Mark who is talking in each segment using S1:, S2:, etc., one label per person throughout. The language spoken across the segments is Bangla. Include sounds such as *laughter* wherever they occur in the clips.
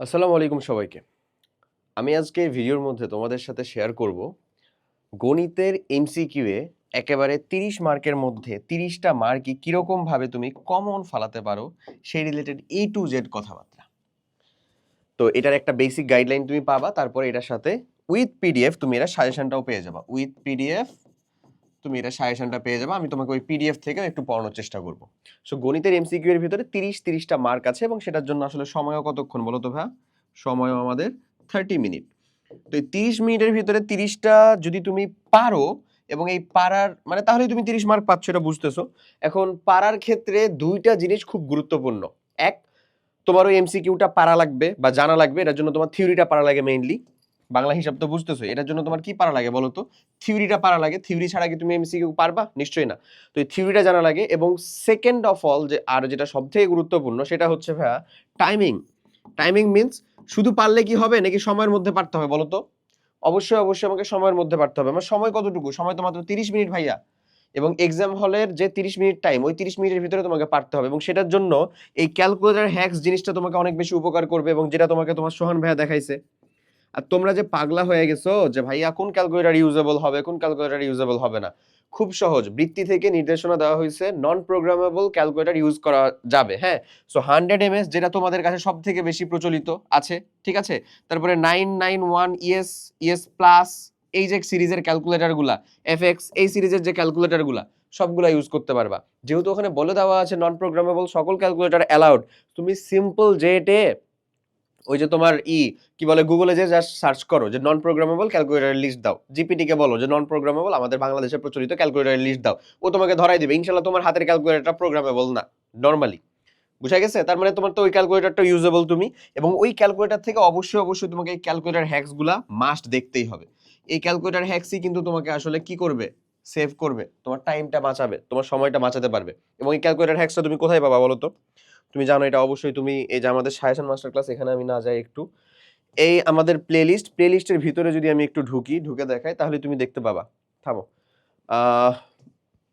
S1: আসসালামু আলাইকুম সবাইকে। আমি আজকে ভিডিওর মধ্যে তোমাদের সাথে শেয়ার করব গণিতের এমসিকিউ এ একেবারে তিরিশ মার্কের মধ্যে তিরিশটা মার্কই কীরকমভাবে তুমি কমন ফালাতে পারো সেই রিলেটেড এ টু জেড কথাবার্তা। তো এটার একটা বেসিক গাইডলাইন তুমি পাবা, তারপরে এটার সাথে উইথ পিডিএফ তুমি এটা সাজেশনটাও পেয়ে যাবা। উইথ পিডিএফ তুমি এটা সাজেশনটা পেয়ে যাবে। আমি তোমাকে ওই পিডিএফ থেকে একটু পড়ানোর চেষ্টা করব। সো গণিতের এমসিকিউ এর ভিতরে তিরিশ, তিরিশটা মার্ক আছে এবং সেটার জন্য আসলে সময়ও কতক্ষণ বলো তো ভাই সময়ও আমাদের থার্টি মিনিট তো এই তিরিশ মিনিটের ভিতরে তিরিশটা যদি তুমি পারো এবং এই পারার মানে তাহলে তুমি তিরিশ মার্ক পাচ্ছ, এটা বুঝতেছো। এখন পারার ক্ষেত্রে দুইটা জিনিস খুব গুরুত্বপূর্ণ। এক, তোমার ওই এমসিকিউটা পারা লাগবে বা জানা লাগবে, এটার জন্য তোমার থিওরিটা পারা লাগে মেইনলি বাংলা হিসাব তো বুঝতেছো এটার জন্য তোমার কি পারা লাগে বলো তো থিওরিটা পারা লাগে। থিওরি ছাড়া কি তুমি এমসিকিউ পারবা? নিশ্চয়ই না। তো এই থিওরিটা জানা লাগে এবং সেকেন্ড অফ অল যে আর যেটা সব থেকে গুরুত্বপূর্ণ সেটা হচ্ছে ভাইয়া টাইমিং টাইমিং মিন্স শুধু পারলে কি হবে নাকি সময়ের মধ্যে পারতে হবে বলো তো অবশ্যই অবশ্যই আমাকে সময়ের মধ্যে পারতে হবে। আমার সময় কতটুকু? সময় তো মাত্র তিরিশ মিনিট ভাইয়া। এবং এক্সাম হলের যে তিরিশ মিনিট টাইম ওই তিরিশ মিনিটের ভিতরে তোমাকে পারতে হবে। এবং সেটার জন্য এই ক্যালকুলেটার হ্যাক্স জিনিসটা তোমাকে অনেক বেশি উপকার করবে এবং যেটা তোমাকে তোমার সোহান ভাইয়া দেখাইছে। আর তোমরা যে পাগলা হয়ে গেছো যে ভাইয়া কোন ক্যালকুলেটার ইউজেবল হবে, কোন ক্যালকুলেটার ইউজেবল হবে না? খুব সহজ। বৃত্তি থেকে নির্দেশনা দেওয়া হয়েছে নন প্রোগ্রামেবল ক্যালকুলেটার ইউজ করা যাবে হ্যাঁ? সো হান্ড্রেড এমএস যেটা তোমাদের কাছে সব থেকে বেশি প্রচলিত আছে, ঠিক আছে? তারপরে nine nine one ES ES plus এই যে সিরিজের ক্যালকুলেটরগুলা এফ এক্স এই সিরিজের যে ক্যালকুলেটরগুলা সবগুলা ইউজ করতে পারবা। যেহেতু ওখানে বলে দেওয়া আছে নন প্রোগ্রামেবল সকল ক্যালকুলেটার অ্যালাউড তুমি সিম্পল জেটে ওই যে তোমার ই, কি বলে গুগলে যে জাস্ট সার্চ করো, যে নন প্রোগ্রামেবল ক্যালকুলেটর লিস্ট দাও জিপিটি কে বলো যে নন প্রোগ্রামেবল আমাদের বাংলাদেশে প্রচলিত ক্যালকুলেটর লিস্ট দাও। ও তোমাকে ধরাই দিবে ইনশাল্লাহ তোমার হাতের ক্যালকুলেটরটা প্রোগ্রামেবল না নর্মালি বুঝা গেছে? তার মানে তোমার তো ওই ক্যালকুলেটরটা ইউজেবল তুমি, এবং ওই ক্যালকুলেটর থেকে অবশ্যই অবশ্যই তোমাকে এই ক্যালকুলেটর হ্যাক্সগুলা মাস্ট দেখতেই হবে। এই ক্যালকুলেটর হ্যাক্সই কিন্তু তোমাকে আসলে কি করবে? সেভ করবে। তোমার টাইমটা বাঁচাবে, তোমার সময়টা বাঁচাতে পারবে। এবং এই ক্যালকুলেটর হ্যাক্সটা তুমি কোথায় পাবা বলো তো? তুমি জানো এটা অবশ্যই তুমি এই যে আমাদের সায়াসান মাস্টার ক্লাস, এখানে আমি না যাই একটু। এই আমাদের প্লেলিস্ট প্লেলিস্টের ভিতরে যদি আমি একটু ঢুকি, ঢুকে দেখাই, তাহলে তুমি দেখতে পাবা। থামো।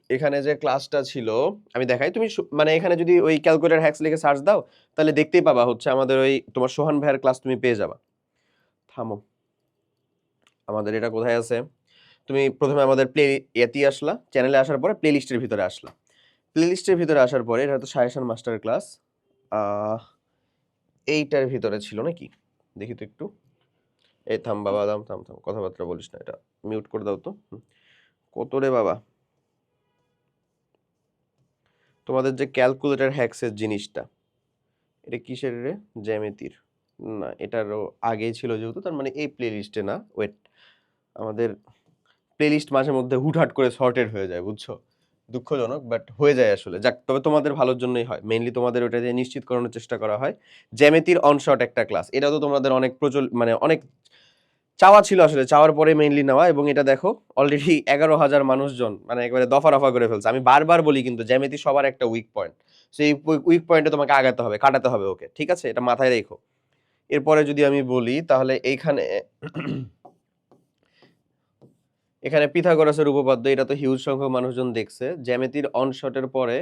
S1: এখানে যে ক্লাসটা ছিল, আমি দেখাই। তুমি মানে এখানে যদি ওই ক্যালকুলেটার হ্যাক্স লিখে সার্চ দাও, তাহলে দেখতেই পাবা হচ্ছে আমাদের ওই তোমার সোহান ভাইয়ের ক্লাস তুমি পেয়ে যাবা। থামো। আমাদের এটা কোথায় আছে? তুমি প্রথমে আমাদের প্লে এতে আসলা। চ্যানেলে আসার পরে প্লেলিস্টের ভিতরে আসলা। প্লেলিস্টের ভিতরে আসার পরে এটা তো সায়াসান মাস্টার ক্লাস। এইটার ভিতরে ছিল নাকি? দেখি তো একটু। এই থাম বাবা, দাম, থাম থাম, কথাবার্তা বলিস না এটা। মিউট করে দাও তো। কত রে বাবা? তোমাদের যে ক্যালকুলেটর হ্যাক্সের জিনিসটা, এটা কিসের রে? জ্যামিতির। না, এটারও আগেই ছিল যেহেতু, তার মানে এই প্লে লিস্টে না। ওয়েট আমাদের প্লে লিস্ট মাঝে মধ্যে হুটহাট করে সর্টেড হয়ে যায়, বুঝছ? দুঃখজনক বাট হয়ে যায় আসলে। যাক, তবে তোমাদের ভালোর জন্যই হয়। মেইনলি তোমাদের ওটা দিয়ে নিশ্চিত করানোর চেষ্টা করা হয়। জ্যামিতির অনশট একটা ক্লাস এটা তো তোমাদের অনেক প্রচল মানে অনেক চাওয়া ছিল আসলে। চাওয়ার পরে মেইনলি নেওয়া এবং এটা দেখো অলরেডি *laughs* এগারো হাজার মানুষজন মানে একবারে দফা রফা করে ফেলছে। আমি বারবার বলি কিন্তু, জ্যামিতি সবার একটা উইক পয়েন্ট সেই উইক পয়েন্টে তোমাকে আগাতে হবে, কাটাতে হবে ওকে। ঠিক আছে? এটা মাথায় রেখো। এরপরে যদি আমি বলি, তাহলে এইখানে এখানে পিথাগোরাসের উপপাদ্য, এটা তো হিউজ সংখ্যক মানুষজন দেখছে। জ্যামিতির অনশটের পরে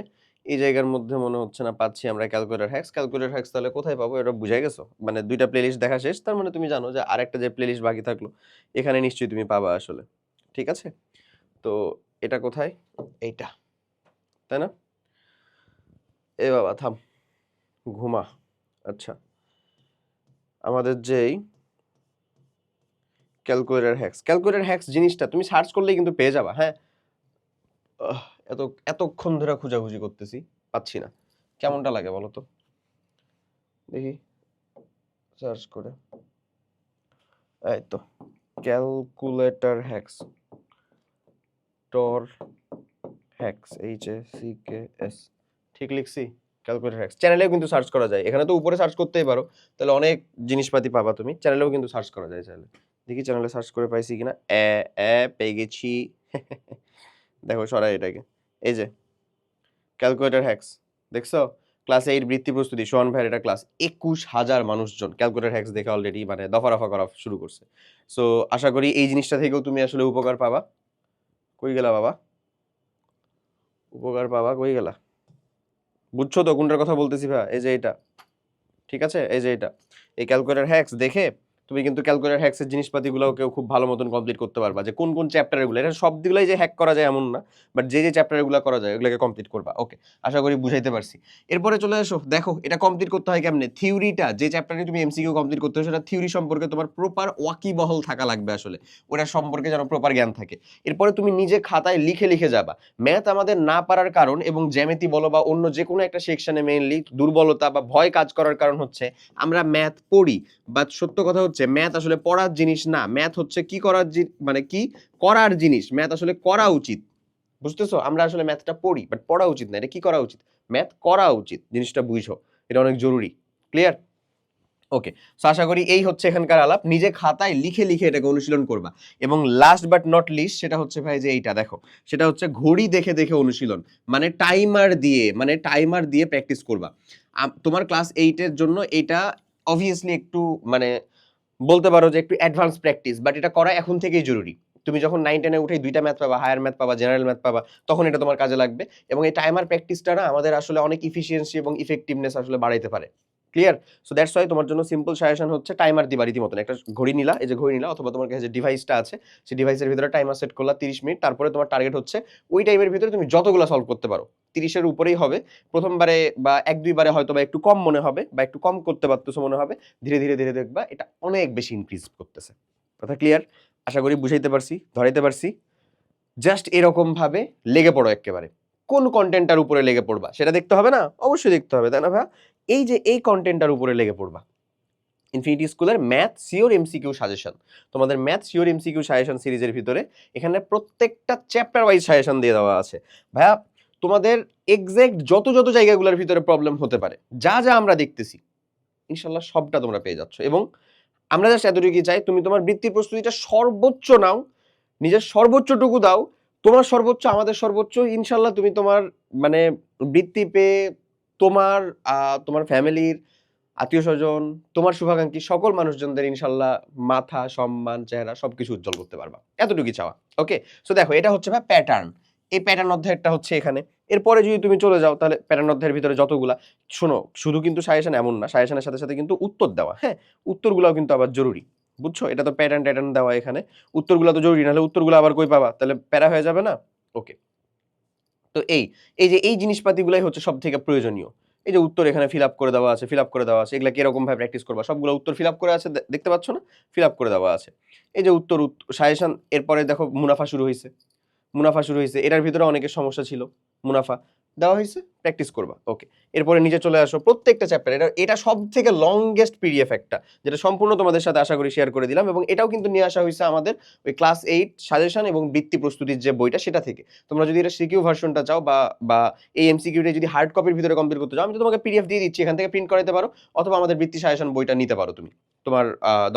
S1: এই জায়গার মধ্যে মনে হচ্ছে না পাচ্ছি আমরা ক্যালকুলেটর হ্যাক্স ক্যালকুলেটর হ্যাক্স তাহলে কোথায় পাবো? এটা বুঝাই গেছো? মানে দুইটা প্লেলিস্ট দেখা শেষ, তার মানে তুমি জানো যে আরেকটা যে প্লেলিস্ট বাকি থাকল, এখানে নিশ্চয়ই তুমি পাবা আসলে। ঠিক আছে? তো এটা কোথায়? এইটা। তাই না? এ বাবা, থাম। ঘুমা। আচ্ছা। আমাদের যেই ক্যালকুলেটর হ্যাক্স ক্যালকুলেটর হ্যাক্স জিনিসটা তুমি সার্চ করলেই কিন্তু পেয়ে যাবা হ্যাঁ? এত, এতক্ষণ ধরে খোঁজাখুঁজি করতেছি, পাচ্ছি না। কেমনটা লাগে বলো তো? দেখি। সার্চ করে। এই তো calculator hacks টর hacks H A C K S ঠিক লিখছি? ক্যালকুলেটর হ্যাক্স চ্যানেলেও কিন্তু সার্চ করা যায়। এখানে তো উপরে সার্চ করতেই পারো। তাহলে অনেক জিনিসপাতি পাবা তুমি। চ্যানেলেও কিন্তু সার্চ করা যায় চাইলে দেখি চ্যানেলে সার্চ করে পাইছি কিনা। এ এ পেয়ে গেছি দেখো, সরাই এটাকে। এই যে ক্যালকুলেটর হ্যাক্স দেখছ? ক্লাস এইট বৃত্তি প্রস্তুতি, সোহান ভাইয়ের এটা ক্লাস একুশ হাজার মানুষজন ক্যালকুলেটর হ্যাক্স দেখে অলরেডি মানে দফা রফা করা শুরু করছে। সো আশা করি এই জিনিসটা থেকেও তুমি আসলে উপকার পাবা। কই গেলা বাবা? উপকার পাবা, কই গেলা? বুঝছ তো, কোনটার কথা বলতেছি ভাই এই যে এটা। ঠিক আছে? এই যে এটা। এই ক্যালকুলেটর হ্যাক্স দেখে তুমি কিন্তু ক্যালকুলেটর হ্যাক্সের জিনিসপাতিগুলোকেও খুব ভালো মতন কমপ্লিট করতে পারবা। যে কোন কোন চ্যাপ্টারগুলো এটা সবগুলোই যে হ্যাক করা যায় এমন না বাট যে যে চ্যাপ্টারগুলো করা যায়, ওগুলোকে কমপ্লিট করবা। ওকে আশা করি বুঝাইতে পারছি। এরপরে চলে আসো, দেখো, এটা কমপ্লিট করতে হয় কেমনে? থিওরিটা যে চ্যাপ্টারে তুমি এমসিকিউ কমপ্লিট করতে হয় সেটা থিওরি সম্পর্কে তোমার প্রপার ওয়াকিবহল থাকা লাগবে আসলে। ওটা সম্পর্কে যেন প্রপার জ্ঞান থাকে। এরপরে তুমি নিজে খাতায় লিখে লিখে যাবা। ম্যাথ আমাদের না পারার কারণ এবং জ্যামিতি বলো বা অন্য যে কোনো একটা সেকশনে মেইনলি দুর্বলতা বা ভয় কাজ করার কারণ হচ্ছে, আমরা ম্যাথ পড়ি বা সত্য কথা হচ্ছে ম্যাথ আসলে পড়ার জিনিস না। ম্যাথ হচ্ছে কি করার মানে কি করার জিনিস। ম্যাথ আসলে করা উচিত। বুঝতেছো? আমরা আসলে ম্যাথটা পড়ি বাট পড়া উচিত না। এটা কি করা উচিত? ম্যাথ করা উচিত, জিনিসটা বুঝো। এটা অনেক জরুরি। ক্লিয়ার ওকে সো আশা করি এই হচ্ছে এখানকার আলাপ। নিজে খাতায় লিখে লিখে এটাকে অনুশীলন করবা। এবং লাস্ট বাট নট লিস্ট সেটা হচ্ছে ভাই যে এইটা, দেখো। সেটা হচ্ছে ঘড়ি দেখে দেখে অনুশীলন। মানে টাইমার দিয়ে মানে টাইমার দিয়ে প্র্যাকটিস করবা। তোমার ক্লাস এইটের জন্য এটা অবভিয়াসলি একটু মানে বলতে পারো যে একটু অ্যাডভান্স প্র্যাকটিস বাট এটা করা এখন থেকেই জরুরি। তুমি যখন নাইন টেনে উঠে দুইটা ম্যাথ পাবা হায়ার ম্যাথ পাবা জেনারেল ম্যাথ পাবা, তখন এটা তোমার কাজে লাগবে। এবং এই টাইমার প্র্যাকটিসটা না আমাদের আসলে অনেক ইফিসিয়েন্সি এবং ইফেক্টিভনেস আসলে বাড়াইতে পারে। ক্লিয়ার সো দ্যাটস ওয়াই তোমার জন্য সিম্পল সাজেশন হচ্ছে টাইমার দিবা রীতিমতন। একটা ঘড়ি নিলা, এই যে ঘড়ি নিলা, অথবা তোমার কাছে যে ডিভাইসটা আছে, সেই ডিভাইসের ভিতরে টাইমার সেট করলা তিরিশ মিনিট, তারপরে তোমার টার্গেট হচ্ছে ওই টাইমের ভিতরে তুমি যতগুলো সলভ করতে পারো। তিরিশের উপরেই হবে। প্রথমবারে বা এক দুইবারে হয়তো বা একটু কম মনে হবে বা একটু কম করতে পারতেছো মনে হবে, ধীরে ধীরে ধীরে দেখবা এটা অনেক বেশি ইনক্রিজ করতেছে। কথা ক্লিয়ার আশা করি বুঝাইতে পারছি, ধরাইতে পারছি। জাস্ট এরকমভাবে লেগে পড়ো একেবারে। কোন কন্টেন্টটার উপরে লেগে পড়বা? সেটা দেখতে হবে না? অবশ্যই দেখতে হবে, তাই না ভাই এই যে এই কন্টেন্টটার উপরে লেগে পড়বা। ইনফিনিটি স্কুলের ম্যাথ সিওর এমসিকিউ সাজেশন তোমাদের ম্যাথ সিওর এমসিকিউ সাজেশন সিরিজের ভিতরে এখানে প্রত্যেকটা চ্যাপ্টার ওয়াইজ সাজেশন দিয়ে দেওয়া আছে। ভাইয়া, তোমাদের এক্সাক্ট যত যত জায়গাগুলোর ভিতরে প্রবলেম হতে পারে, যা যা আমরা দেখতেছি, ইনশাল্লাহ সবটা তোমরা পেয়ে যাচ্ছ। এবং আমরা জাস্ট এতটুকুই চাই, তুমি তোমার বৃত্তির প্রস্তুতিটা সর্বোচ্চ নাও, নিজের সর্বোচ্চটুকু দাও তোমার সর্বোচ্চ, আমাদের সর্বোচ্চ, ইনশাল্লাহ তুমি তোমার মানে বৃত্তি পেয়ে তোমার তোমার ফ্যামিলির, আত্মীয় স্বজন, তোমার শুভাকাঙ্ক্ষী সকল মানুষজনদের ইনশাল্লাহ মাথা, সম্মান, চেহারা সব কিছু উজ্জ্বল করতে পারবা। এতটুকুই চাওয়া, ওকে? সো দেখো, এটা হচ্ছে ভাই প্যাটার্ন এই প্যাটার্ন অধ্যায়টা হচ্ছে এখানে। এরপরে যদি তুমি চলে যাও, তাহলে প্যাটার্ন অধ্যায়ের ভিতরে যতগুলা, শোনো, শুধু কিন্তু সাজেশন এমন না সাজেশনের সাথে সাথে কিন্তু উত্তর দেওয়া হ্যাঁ? উত্তরগুলোও কিন্তু আবার জরুরি। বুঝছ? এটা তো প্যাটার্ন ট্যাটার্ন দেওয়া এখানে। উত্তরগুলো তো জরুরি, নাহলে উত্তরগুলো আবার কই পাবা? তাহলে প্যারা হয়ে যাবে না? ওকে তো এই এই যে এই জিনিসপাতিগুলাই হচ্ছে সব থেকে প্রয়োজনীয়। এই যে উত্তর এখানে ফিল আপ করে দেওয়া আছে ফিল আপ করে দেওয়া আছে, এগুলা কীরকম ভাবে প্র্যাকটিস করবা? সবগুলো উত্তর ফিল আপ করে আছে দেখতে পাচ্ছ না? ফিল আপ করে দেওয়া আছে। এই যে উত্তর সাজেশন এরপরে দেখো মুনাফা শুরু হয়েছে মুনাফা শুরু হয়েছে এটার ভিতরে অনেকের সমস্যা ছিল, মুনাফা। দেওয়া হয়েছে প্র্যাকটিস করবা ওকে এরপরে নিচে চলে আসো, প্রত্যেকটা চ্যাপ্টার এটা এটা সব থেকে লংগেস্ট পিডিএফ একটা, যেটা সম্পূর্ণ তোমাদের সাথে আশা করি শেয়ার করে দিলাম এবং এটাও কিন্তু নিয়ে আসা হয়েছে আমাদের ওই ক্লাস এইট সাজেশন এবং বৃত্তি প্রস্তুতির যে বইটা সেটা থেকে। তোমরা যদি এটা সিকিউ ভার্সনটা চাও বা বা এই এমসিকিউটা যদি হার্ড কপির ভিতরে কমপ্লিট করতে চাও, আমি তো তোমাকে পিডিএফ দিয়ে দিচ্ছি, এখান থেকে প্রিন্ট করাতে পারো, অথবা আমাদের বৃত্তি সাজেশন বইটা নিতে পারো তুমি। তোমার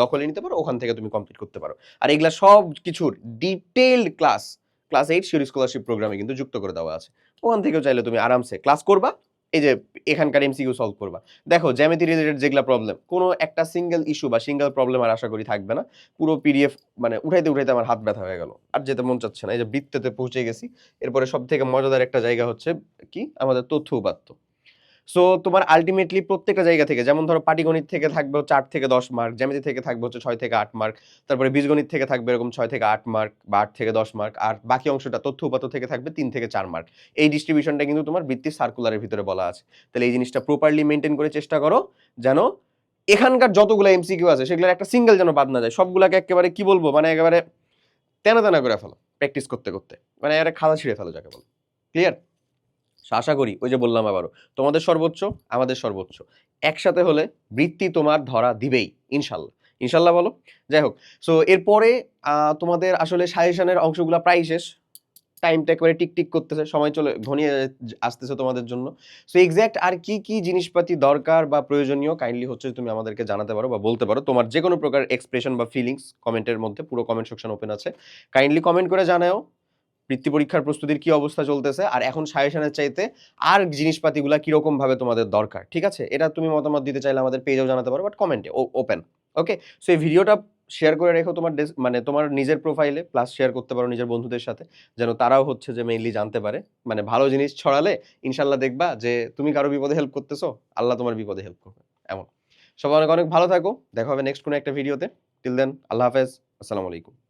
S1: দখলে নিতে পারো, ওখান থেকে তুমি কমপ্লিট করতে পারো। আর এগুলা সব কিছুর detailed class class eight sure scholarship প্রোগ্রামে কিন্তু যুক্ত করে দেওয়া আছে। ওখান থেকেও চাইলে তুমি আরামসে ক্লাস করবা, এই যে এখানকার এমসিকিউ সলভ করবা। দেখো জ্যামিতি রিলেটেড যেগুলা প্রবলেম কোনো একটা সিঙ্গেল ইস্যু বা সিঙ্গেল প্রবলেম আর আশা করি থাকবে না। পুরো পিডিএফ মানে উঠাইতে উঠাইতে আমার হাত ব্যথা হয়ে গেল, আর যেতে মন চাচ্ছে না। এই যে বৃত্তেতে পৌঁছে গেছি, এরপরে সব থেকে মজাদার একটা জায়গা হচ্ছে কি? আমাদের তথ্য উপাত্ত। সো তোমার আলটিমেটলি প্রত্যেকটা জায়গা থেকে, যেমন ধরো পাটিগণিত থেকে থাকবে আট থেকে দশ মার্ক জ্যামিতি থেকে থাকবে হচ্ছে ছয় থেকে আট মার্ক তারপরে বীজগণিত থেকে থাকবে এরকম ছয় থেকে আট মার্ক বা আট থেকে দশ মার্ক আর বাকি অংশটা তথ্য উপাত্ত থেকে থাকবে তিন থেকে চার মার্ক এই ডিস্ট্রিবিউশনটা কিন্তু তোমার বৃত্তির সার্কুলারের ভিতরে বলা আছে। তাহলে এই জিনিসটা প্রপারলি মেনটেন করে চেষ্টা করো, যেন এখানকার যতগুলো এমসিকিউ আছে, সেগুলোর একটা সিঙ্গেল যেন বাদ না যায়, সবগুলাকে একেবারে কি বলব মানে একেবারে তেনা তেনা করে ফেলো প্র্যাকটিস করতে করতে। মানে এর খাদা ছিঁড়ে ফেলো যাকে বলো। ক্লিয়ার আশা করি ওই যে বললাম আবারও, তোমাদের সর্বোচ্চ, আমাদের সর্বোচ্চ। একসাথে হলে বৃত্তি তোমার ধরা দিবেই, ইনশাল্লাহ। ইনশাল্লাহ বলো? যাই হোক, সো এরপরে তোমাদের আসলে সাজেশনের অংশগুলো প্রায় শেষ। টাইমটা একেবারে টিক টিক করতেছে, সময় চলে, ঘনিয়ে আসতেছে তোমাদের জন্য। সো এক্স্যাক্ট আর কি কি জিনিসপাতি দরকার বা প্রয়োজনীয় কাইন্ডলি হচ্ছে তুমি আমাদেরকে জানাতে পারো বা বলতে পারো। তোমার যে কোনো প্রকার এক্সপ্রেশন বা ফিলিংস কমেন্টের মধ্যে, পুরো কমেন্ট সেকশন ওপেন আছে। কাইন্ডলি কমেন্ট করে জানাও বৃত্তি পরীক্ষার প্রস্তুতির কি অবস্থা চলতেছে? আর এখন সাজেশনের চাইতে আর জিনিসপাতিগুলা কীরকম ভাবে তোমাদের দরকার? ঠিক আছে? এটা তুমি মতামত দিতে চাইলে আমাদের পেজেও জানাতে পারো বাট কমেন্টে ওপেন ওকে সো এই ভিডিওটা শেয়ার করে রেখো তোমার মানে তোমার নিজের প্রোফাইলে প্লাস শেয়ার করতে পারো নিজের বন্ধুদের সাথে, যেন তারাও হচ্ছে যে মেইনলি জানতে পারে। মানে ভালো জিনিস ছড়ালে ইনশাল্লাহ দেখবা যে তুমি কারও বিপদে হেল্প করতেছো, আল্লাহ তোমার বিপদে হেল্প করবে। এমন। সবাই অনেক অনেক ভালো থাকো। দেখা হবে নেক্সট কোনো একটা ভিডিওতে টিল দেন আল্লাহ হাফেজ। আসসালামু আলাইকুম।